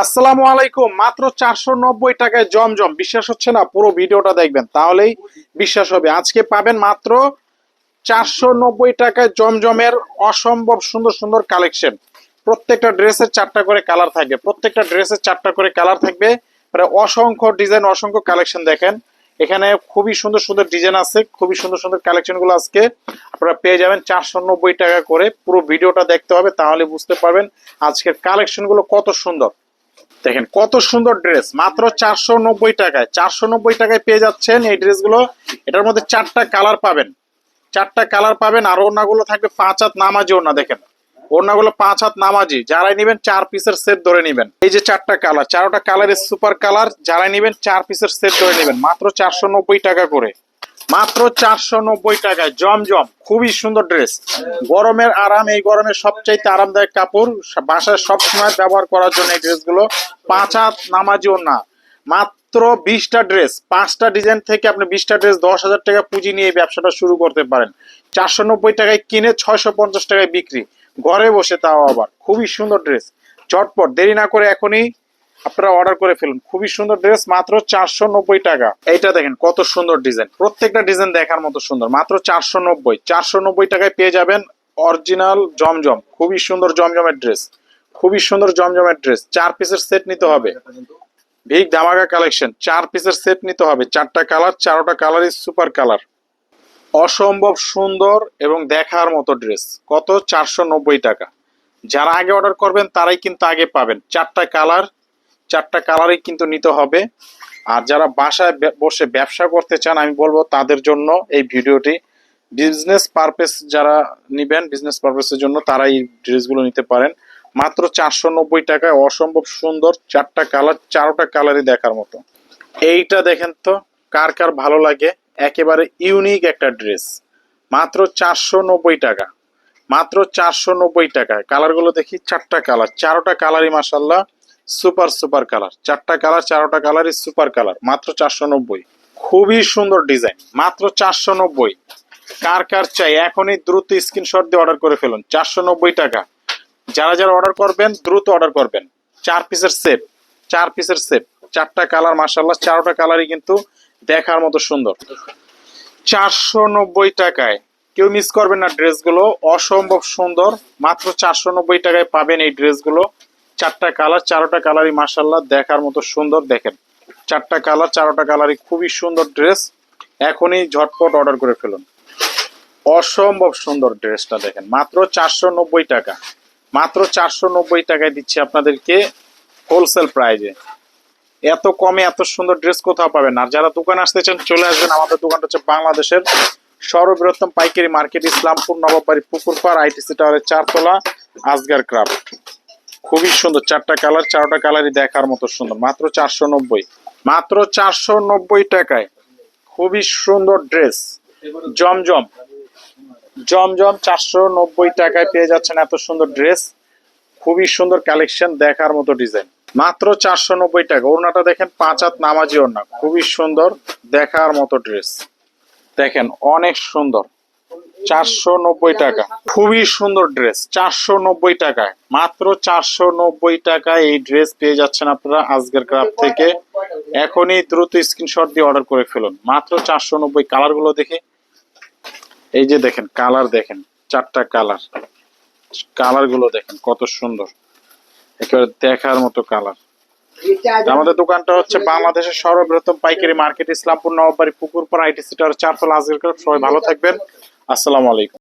আসসালামু আলাইকুম। মাত্র চারশো নব্বই টাকায় জমজম। বিশ্বাস হচ্ছে না, পুরো ভিডিওটা দেখবেন। তাহলেই বিশ্বাস হবে। আজকে পাবেন মাত্র চারশো নব্বই টাকায় জমজমের অসম্ভব সুন্দর সুন্দর কালেকশন। প্রত্যেকটা ড্রেসের চারটা করে কালার থাকবে। প্রত্যেকটা ড্রেসের চারটা করে কালার থাকবে। প্রায় অসংখ্য ডিজাইন, অসংখ্য কালেকশন দেখেন। এখানে খুবই সুন্দর সুন্দর ডিজাইন আছে। খুবই সুন্দর সুন্দর কালেকশনগুলো আজকে আপনারা পেয়ে যাবেন চারশো নব্বই টাকা করে। পুরো ভিডিওটা দেখতে হবে, তাহলে বুঝতে পারবেন আজকের কালেকশনগুলো কত সুন্দর। দেখেন কত সুন্দর ড্রেস মাত্র চারশো নব্বই টাকায়, চারশো নব্বই টাকায় পেয়ে যাচ্ছেন এই ড্রেসগুলো এটার মধ্যে চারটা কালার পাবেন। চারটা কালার পাবেন আর ওড়নাগুলো থাকবে পাঁচ হাত নামাজি ওড়না, দেখেন। ওড়নাগুলো পাঁচ হাত নামাজি, যারাই নিবেন চার পিসের সেট ধরে নিবেন। এই যে চারটা কালার চারটা কালারের সুপার কালার যারাই নিবেন চার পিসের সেট ধরে নিবেন, মাত্র চারশো নব্বই টাকা করে। মাত্র চারশো নব্বই টাকায় জমজম খুবই সুন্দর ড্রেস গরমের আরাম, এই গরমের সবচাইতে আরামদায়ক কাপড়, বাসায় সবসময় ব্যবহার করার জন্য এই ড্রেসগুলো পাঁচ হাত নামাজিও না মাত্র বিশটা ড্রেস পাঁচটা ডিজাইন থেকে আপনি বিশটা ড্রেস দশ হাজার টাকা পুঁজি নিয়ে ব্যবসাটা শুরু করতে পারেন। চারশো নব্বই টাকায় কিনে ছয়শো পঞ্চাশ টাকায় বিক্রি। ঘরে বসে তাও আবার, খুবই সুন্দর ড্রেস চটপট, দেরি না করে এখনই আপনারা অর্ডার করে ফেলুন। খুবই সুন্দর ড্রেস মাত্র চারশো নব্বই টাকা। এইটা দেখেন কত সুন্দর ডিজাইন প্রত্যেকটা ডিজাইন দেখার মতো সুন্দর। মাত্র চারশো নব্বই। চারশো নব্বই টাকায় পেয়ে যাবেন অরিজিনাল জমজম। খুবই সুন্দর জমজমের ড্রেস খুবই সুন্দর জমজমের ড্রেস চার পিসের সেট নিতে হবে। বিগ ধামাকা কালেকশন চার পিসের সেট নিতে হবে। চারটা কালার চারোটা কালারই সুপার কালার অসম্ভব সুন্দর এবং দেখার মতো ড্রেস কত? চারশো নব্বই টাকা। যারা আগে অর্ডার করবেন, তারাই কিন্তু আগে পাবেন। চারটা কালার চারটা কালারই কিন্তু নিতে হবে। আর যারা বাসায় বসে ব্যবসা করতে চান, আমি বলব তাদের জন্য এই ভিডিওটি। বিজনেস পারপেস যারা নিবেন বিজনেস পারপেসের জন্য তারা এই ড্রেসগুলো নিতে পারেন। মাত্র চারশো নব্বই টাকায় অসম্ভব সুন্দর চারটা কালার চারোটা কালারই দেখার মতো। এইটা দেখেন তো, কার কার ভালো লাগে? একেবারে ইউনিক একটা ড্রেস মাত্র চারশো নব্বই টাকা। মাত্র চারশো নব্বই টাকায়। কালারগুলো দেখি, চারটা কালার চারোটা কালারই মাসাল্লাহ সুপার সুপার কালার। চারটা কালার, চারোটা কালারই সুপার কালার। মাত্র চারশো নব্বই। খুবই সুন্দর ডিজাইন। মাত্র চারশো নব্বই। কার কার চাই, এখনই দ্রুত স্ক্রিনশট দিয়ে অর্ডার করে ফেলুন। চারশো নব্বই টাকা। যারা যারা অর্ডার করবেন, দ্রুত অর্ডার করবেন। চার পিসের সেট, চার পিসের সেট। চারটা কালার মাসাল্লাহ চারোটা কালারই কিন্তু দেখার মতো সুন্দর। চারশো নব্বই টাকায়, কেউ মিস করবেন না ড্রেসগুলো অসম্ভব সুন্দর। মাত্র চারশো নব্বই টাকায় পাবেন এই ড্রেসগুলো চারটা কালার, চারোটা কালারই মাসাল্লাহ দেখার মতো সুন্দর, দেখেন। চারটা কালার, চারোটা কালারই খুবই সুন্দর ড্রেস। এখনই ঝটপট অর্ডার করে ফেলুন। অসম্ভব সুন্দর ড্রেসটা দেখেন। মাত্র চারশো নব্বই টাকা। মাত্র চারশো নব্বই টাকায় দিচ্ছি আপনাদেরকে হোলসেল প্রাইজে এত কমে এত সুন্দর ড্রেস কোথাও পাবেন আর যারা দোকান আসতে চান, চলে আসবেন। আমাদের দোকানটা হচ্ছে বাংলাদেশের সর্ববৃহত্তম পাইকারি মার্কেট, ইসলামপুর নবাবাড়ি পুকুরপাড়, আইটিসি টাওয়ারের চারতলা, আজগার ক্রাফট। খুবই সুন্দর। চারটা কালার, চারটা কালারই দেখার মতো সুন্দর। মাত্র চারশো নব্বই। মাত্র চারশো নব্বই টাকায় খুবই সুন্দর ড্রেস। জমজম। জমজম চারশো নব্বই টাকায় পেয়ে যাচ্ছেন এত সুন্দর ড্রেস। খুবই সুন্দর কালেকশন, দেখার মতো ডিজাইন। মাত্র চারশো নব্বই টাকা। ওড়নাটা দেখেন, পাঁচ হাত নামাজি ওড়না। খুবই সুন্দর, দেখার মতো ড্রেস। দেখেন, অনেক সুন্দর। চারশো নব্বই টাকা। খুবই সুন্দর ড্রেস চারশো নব্বই টাকায়। মাত্র চারশো নব্বই টাকায় এই ড্রেস পেয়ে যাচ্ছেন আপনারা আজকের ক্রাফট থেকে। এখনই দ্রুত স্ক্রিনশট দিয়ে অর্ডার করে ফেলুন। মাত্র চারশো নব্বই কালারগুলো দেখে। এই যে দেখেন কালার দেখেন, চারটা কালার কালারগুলো দেখেন, কত সুন্দর। একেবারে দেখার মতো কালার আমাদের দোকানটা হচ্ছে বাংলাদেশের সর্ববৃহত্তম পাইকারি মার্কেট ইসলামপুর নবাবাড়ি পুকুরপাড়া, আইটি সিটার চারতলা, আজকের। সবাই ভালো থাকবেন। আসসালামু আলাইকুম।